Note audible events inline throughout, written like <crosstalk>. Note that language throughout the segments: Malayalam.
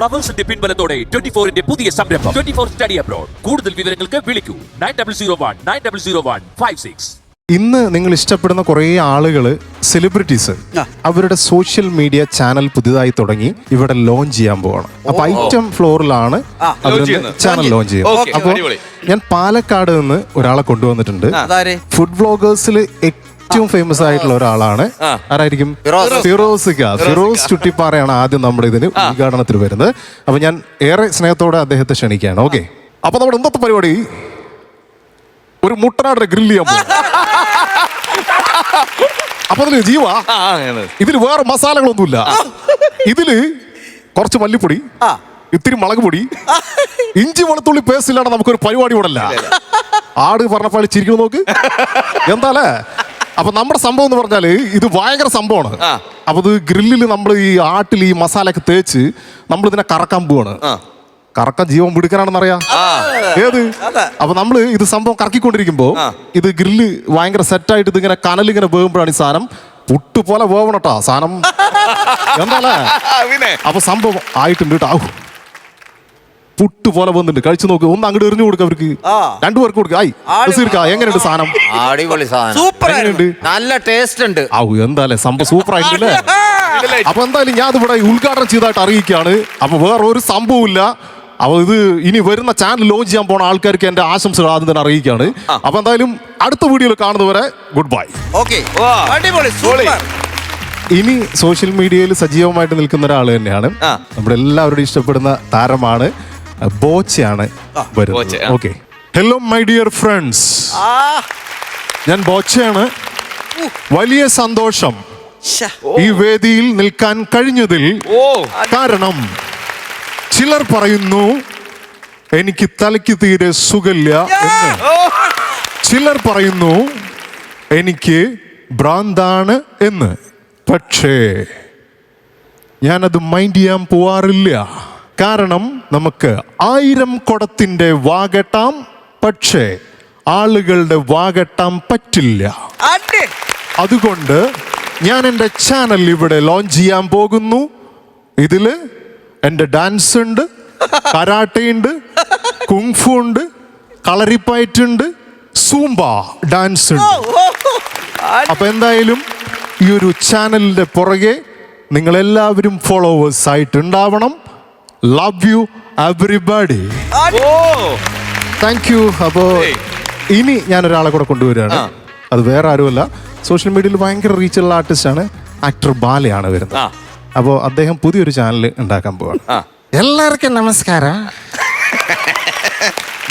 ഫ്ലവേഴ്സിന്റെ പിൻബലത്തോടെ ട്വന്റി ഫോറിന്റെ പുതിയ സംരംഭം. ട്വന്റി ഫോർ സ്റ്റഡി അബ്രോഡ് കൂടുതൽ വിവരങ്ങൾക്ക് വിളിക്കൂ. Nine double zero one nine double zero one five six ഇന്ന് നിങ്ങൾ ഇഷ്ടപ്പെടുന്ന കുറേ ആളുകൾ സെലിബ്രിറ്റീസ് അവരുടെ സോഷ്യൽ മീഡിയ ചാനൽ പുതിയതായി തുടങ്ങി ഇവിടെ ലോഞ്ച് ചെയ്യാൻ പോവാണ്. അപ്പൊ ഐറ്റം ഫ്ലോറിലാണ്. ചാനൽ ലോഞ്ച് ചെയ്യുന്നത്. അപ്പോൾ ഞാൻ പാലക്കാട് നിന്ന് ഒരാളെ കൊണ്ടുവന്നിട്ടുണ്ട്. ഫുഡ് വ്ളോഗേഴ്സിൽ ഏറ്റവും ഫേമസ് ആയിട്ടുള്ള ഒരാളാണ്. ആരായിരിക്കും? ഫിറോസ്. ഫിറോസ് ചുട്ടിപ്പാറയാണ് ആദ്യം നമ്മുടെ ഇതിന് ഉദ്ഘാടനത്തിൽ വരുന്നത്. അപ്പൊ ഞാൻ ഏറെ സ്നേഹത്തോടെ അദ്ദേഹത്തെ ക്ഷണിക്കുകയാണ്. ഓക്കെ. അപ്പൊ നമ്മുടെ ഇന്നത്തെ പരിപാടി? ഒരു മുട്ടനാടിനെ ഗ്രില്ല് ചെയ്യാൻ പോകും അപ്പൊ അതിൽ ജീവ? ഇതിൽ വേറെ മസാലകളൊന്നുമില്ല. ഇതിൽ കുറച്ച് മല്ലിപ്പൊടി. ഇത്തിരി മുളക് പൊടി ഇഞ്ചി വെളുത്തുള്ളി പേസ്റ്റ് ഇല്ലാണ്ട് നമുക്കൊരു പരിപാടി ഇവിടെ അല്ല ആട് പറഞ്ഞപ്പോൾ ചിരിക്കുന്നു നോക്ക്? എന്താലേ അപ്പൊ നമ്മുടെ സംഭവം എന്ന് പറഞ്ഞാൽ ഇത് ഭയങ്കര സംഭവമാണ്. അപ്പൊ ഇത് ഗ്രില്ലിൽ നമ്മൾ ഈ ആട്ടിൽ ഈ മസാലയൊക്കെ തേച്ച് നമ്മൾ ഇതിനെ കറക്കാൻ പോവാണ്. ആ. കറക്കാൻ ജീവൻ പിടിക്കാനാണെന്ന് അറിയാം ഏത്? അപ്പൊ നമ്മൾ ഇത് സംഭവം കറക്കിക്കൊണ്ടിരിക്കുമ്പോ. ഇത് ഗ്രില്ല് ഭയങ്കര സെറ്റായിട്ട് ഇതിങ്ങനെ കനലിങ്ങനെ വേകുമ്പോഴാണ് ഈ സാധനം. പുട്ട് പോലെ വേവണട്ടാ സാധനം. എന്താ <laughs> അപ്പൊ സംഭവം ആയിട്ടുണ്ട് കേട്ടോ. പുട്ട് പോലെ വന്നിട്ടുണ്ട്. കഴിച്ചു നോക്ക്. ഒന്ന് അങ്ങോട്ട് എറിഞ്ഞു കൊടുക്ക അവർക്ക്. ആ. രണ്ടുപേർക്ക് കൊടുക്ക. ആയി. എങ്ങനെയുണ്ട് സാധനം? അടിപൊളി സാധനം. സൂപ്പർ എങ്ങനെയുണ്ട്? നല്ല ടേസ്റ്റ് ഉണ്ട്. ഔ എന്തായാലേ സംഭവം സൂപ്പർ ആയിട്ടില്ലേ അപ്പൊ എന്തായാലും ഞാൻ ഇവിടെ ഉദ്ഘാടനം ചെയ്തതായിട്ട് അറിയിക്കുകയാണ്. അപ്പൊ വേറെ ഒരു സംഭവമില്ല ഇല്ല അപ്പൊ ഇത് ഇനി വരുന്ന ചാനൽ ലോഞ്ച് ചെയ്യാൻ പോണ ആൾക്കാർക്ക് എന്റെ ആശംസകൾ ആദ്യം തന്നെ അറിയിക്കുകയാണ്. അപ്പൊ എന്തായാലും അടുത്ത വീഡിയോയിൽ കാണുന്നവരെ ഗുഡ് ബൈ ഓക്കെ. അടിപൊളി. സൂപ്പർ. ഇനി സോഷ്യൽ മീഡിയയിൽ സജീവമായിട്ട് നിൽക്കുന്ന ഒരാൾ തന്നെയാണ്. നമ്മുടെ എല്ലാവരുടെയും ഇഷ്ടപ്പെടുന്ന താരമാണ്. ബോച്ചയാണ് ബോച്ച, വരുന്നത്. ആ. Okay hello my dear friends ഞാൻ ബോച്ചയാണ്. വലിയ സന്തോഷം. ഈ വേദിയിൽ നിൽക്കാൻ കഴിഞ്ഞതിൽ ഓ. കാരണം ചിലർ പറയുന്നു എനിക്ക് തലയ്ക്ക് തീരെ സുഖമില്ല എന്ന്. ചിലർ പറയുന്നു എനിക്ക് ഭ്രാന്താണ് എന്ന്. പക്ഷേ ഞാനത് മൈൻഡ് ചെയ്യാൻ പോവാറില്ല. കാരണം നമുക്ക് ആയിരം കൊടത്തിന്റെ വാകെട്ടാം പക്ഷേ ആളുകളുടെ വാകെട്ടാൻ പറ്റില്ല. അതുകൊണ്ട് ഞാൻ എന്റെ ചാനൽ ഇവിടെ ലോഞ്ച് ചെയ്യാൻ പോകുന്നു. ഇതിൽ എന്റെ ഡാൻസ് ഉണ്ട് കരാട്ടയുണ്ട് കുങ്ഫു ഉണ്ട് കളരിപ്പയറ്റ് ഉണ്ട് സൂംബ ഡാൻസ് ഉണ്ട്. അപ്പം എന്തായാലും ഈ ഒരു ചാനലിന്റെ പുറകെ നിങ്ങളെല്ലാവരും ഫോളോവേഴ്സ് ആയിട്ടുണ്ടാവണം. ലവ് യു എവറിബഡി ഓ. താങ്ക് യു അപ്പോ ഇനി ഞാൻ ഒരാളെ കൂടെ കൊണ്ടുവരികയാണ്. അത് വേറെ ആരുമല്ല. സോഷ്യൽ മീഡിയയിൽ ഭയങ്കര റീച്ചുള്ള ആർട്ടിസ്റ്റാണ് ആക്ടർ ബാലയാണ് വരുന്നത്. അപ്പോ അപ്പോൾ അദ്ദേഹം പുതിയൊരു ചാനൽ ഉണ്ടാക്കാൻ പോവാണ്. എല്ലാവർക്കും നമസ്കാരം.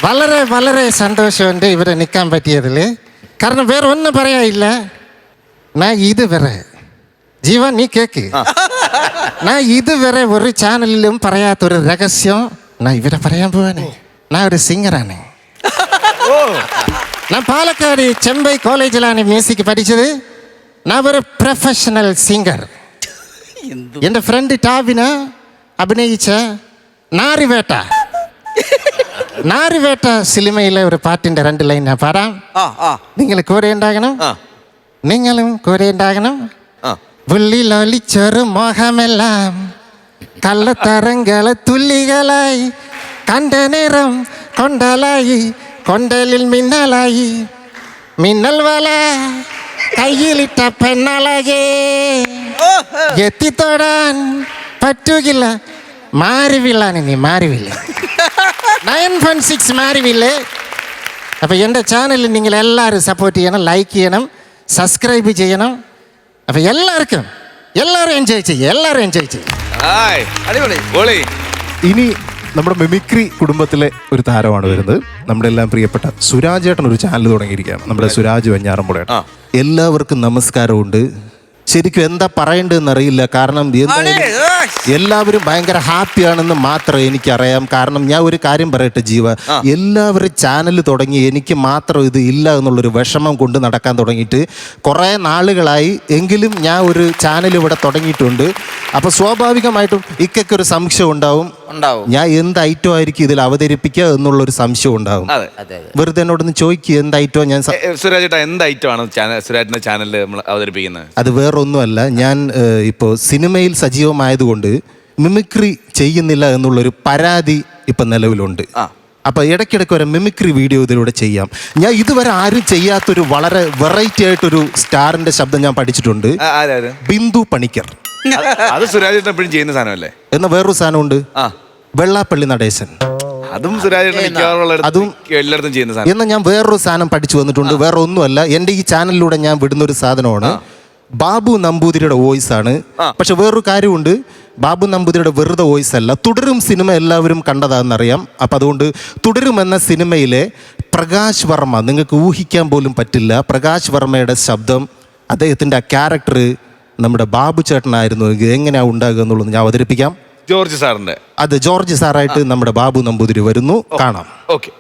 വളരെ വളരെ സന്തോഷമുണ്ട് ഇവിടെ നിൽക്കാൻ പറ്റിയതിൽ. കാരണം വേറെ ഒന്നും പറയാനില്ല. ഞാൻ ഇത് വരെ ജീവൻ നീ കേക്ക്. ഞാൻ ഇതുവരെ ഒരു ചാനലിലും പറയാത്തൊരു രഹസ്യം ഞാൻ ഇവിടെ പറയാൻ പോവാണ്. ഞാൻ ഒരു സിംഗറാണ് ഞാൻ പാലക്കാട് ചെമ്പൈ കോളേജിലാണ് മ്യൂസിക് പഠിച്ചത്. ഞാൻ ഒരു പ്രൊഫഷണൽ സിംഗർ എന്റെ ഫ്രണ്ട് ടാബിന് അഭിനയിച്ച നാരിവേട്ട. നാരിവേട്ട സിനിമയിലെ ഒരു പാട്ടിന്റെ രണ്ട് ലൈൻ ഞാൻ പാടാം. ആ ആ. നിങ്ങൾ കൂടെ ഉണ്ടാകണം. ആ. നിങ്ങളും കൂടെ ഉണ്ടാകണം. ആ ഉള്ളിലൊലിച്ചൊരു മോഹമെല്ലാം കള്ളത്തരങ്ങളെ തുല്ലികളായി കണ്ട നേരം കൊണ്ടലായി കൊണ്ടലിൽ മിന്നലായി. മിന്നൽ വല കയ്യിലിട്ട പെണ്ണളകേ. എത്തിത്തൊടാൻ പറ്റുകില്ല. മാറിവില്ലാണ് നീ മാറിവില്ല? <laughs> നയൻ വൺ സിക്സ് മാറിവില്ലേ? അപ്പോൾ എന്റെ ചാനലിൽ നിങ്ങൾ എല്ലാവരും സപ്പോർട്ട് ചെയ്യണം ലൈക്ക് ചെയ്യണം സബ്സ്ക്രൈബ് ചെയ്യണം. അപ്പോൾ എല്ലാവർക്കും എല്ലാവരും എൻജോയ് ചെയ്യും എല്ലാവരും എൻജോയ് ചെയ്യും. ആയ് അടിപൊളി പൊളി. ഇനി നമ്മുടെ മിമിക്രി കുടുംബത്തിലെ ഒരു താരമാണ് വരുന്നത്. നമ്മുടെ എല്ലാം പ്രിയപ്പെട്ട സുരാജ് ഏട്ടൻ ഒരു ചാനൽ തുടങ്ങിയിരിക്കുകയാണ്. നമ്മുടെ സുരാജ്. വെഞ്ഞാറമ്പുഴ. എല്ലാവർക്കും നമസ്കാരമുണ്ട്. ശരിക്കും എന്താ പറയേണ്ടതെന്ന് അറിയില്ല കാരണം. എല്ലാവരും ഭയങ്കര ഹാപ്പിയാണെന്ന് മാത്രം എനിക്കറിയാം. കാരണം ഞാൻ ഒരു കാര്യം പറയട്ടെ ജീവ. എല്ലാവരും ചാനൽ തുടങ്ങി എനിക്ക് മാത്രം ഇത് ഇല്ല എന്നുള്ളൊരു വിഷമം കൊണ്ട് നടക്കാൻ തുടങ്ങിയിട്ട് കുറേ നാളുകളായി എങ്കിലും ഞാൻ ഒരു ചാനൽ ഇവിടെ തുടങ്ങിയിട്ടുണ്ട്. അപ്പോൾ സ്വാഭാവികമായിട്ടും ഇക്കൊക്കെ ഒരു സംശയം ഉണ്ടാവും. ഉണ്ടാവും. ഞാൻ എന്ത് ഐറ്റം ആയിരിക്കും ഇതിൽ അവതരിപ്പിക്കുക എന്നുള്ളൊരു സംശയം ഉണ്ടാവും. അതെ. അതെ അതെ. വെറുതെ എന്നോടൊന്ന് ചോദിക്കുക എന്ത് ഐറ്റം ഞാൻ സ- എ, സുരാജ് ഏട്ടാ എന്ത് ഐറ്റമാണ് സുരാജിന്റെ ചാനലിൽ നമ്മൾ അവതരിപ്പിക്കുന്നത്? അത് വേറൊന്നുമല്ല ഞാൻ ഇപ്പോൾ സിനിമയിൽ സജീവമായതുകൊണ്ട് മിമിക്രി ചെയ്യുന്നില്ല എന്നുള്ളൊരു പരാതി ഇപ്പം നിലവിലുണ്ട്. ആ. അപ്പൊ ഇടയ്ക്കിടയ്ക്ക് ഒരു മിമിക്രി വീഡിയോ ഇതിലൂടെ ചെയ്യാം. ഞാൻ ഇതുവരെ ആരും ചെയ്യാത്തൊരു വളരെ വെറൈറ്റി ആയിട്ടൊരു സ്റ്റാറിന്റെ ശബ്ദം ഞാൻ പഠിച്ചിട്ടുണ്ട്. ബിന്ദു പണിക്കർ. അത് സുരാജ് എപ്പോഴും ചെയ്യുന്ന സാധനമല്ലേ? എന്ന വേറൊരു സാധനമുണ്ട്. ആ. വെള്ളാപ്പള്ളി നടേശൻ. അതും അതും- എല്ലായിടത്തും ചെയ്യുന്ന സാധനം. എന്നാൽ ഞാൻ വേറൊരു സാധനം പഠിച്ചു വന്നിട്ടുണ്ട്. വേറെ ഒന്നുമല്ല എന്റെ ഈ ചാനലിലൂടെ ഞാൻ വിടുന്ന ഒരു സാധനമാണ് ബാബു നമ്പൂതിരിയുടെ വോയിസ് ആണ്. പക്ഷെ വേറൊരു കാര്യമുണ്ട്. ബാബു നമ്പൂതിരിയുടെ വെറുതെ വോയിസ് അല്ല. തുടരും സിനിമ എല്ലാവരും കണ്ടതാണെന്നറിയാം. അപ്പം അതുകൊണ്ട് തുടരും എന്ന സിനിമയിലെ പ്രകാശ് വർമ്മ നിങ്ങൾക്ക് ഊഹിക്കാൻ പോലും പറ്റില്ല. പ്രകാശ് വർമ്മയുടെ ശബ്ദം അദ്ദേഹത്തിന്റെ ആ ക്യാരക്ടർ നമ്മുടെ ബാബു ചേട്ടനായിരുന്നു. എങ്കിൽ എങ്ങനെയാണ് ഉണ്ടാകുക എന്നുള്ളത് ഞാൻ അവതരിപ്പിക്കാം. ജോർജ് സാറിന്റെ. അത് ജോർജ് സാറായിട്ട് നമ്മുടെ ബാബു നമ്പൂതിരി വരുന്നു. കാണാം. ഓക്കെ.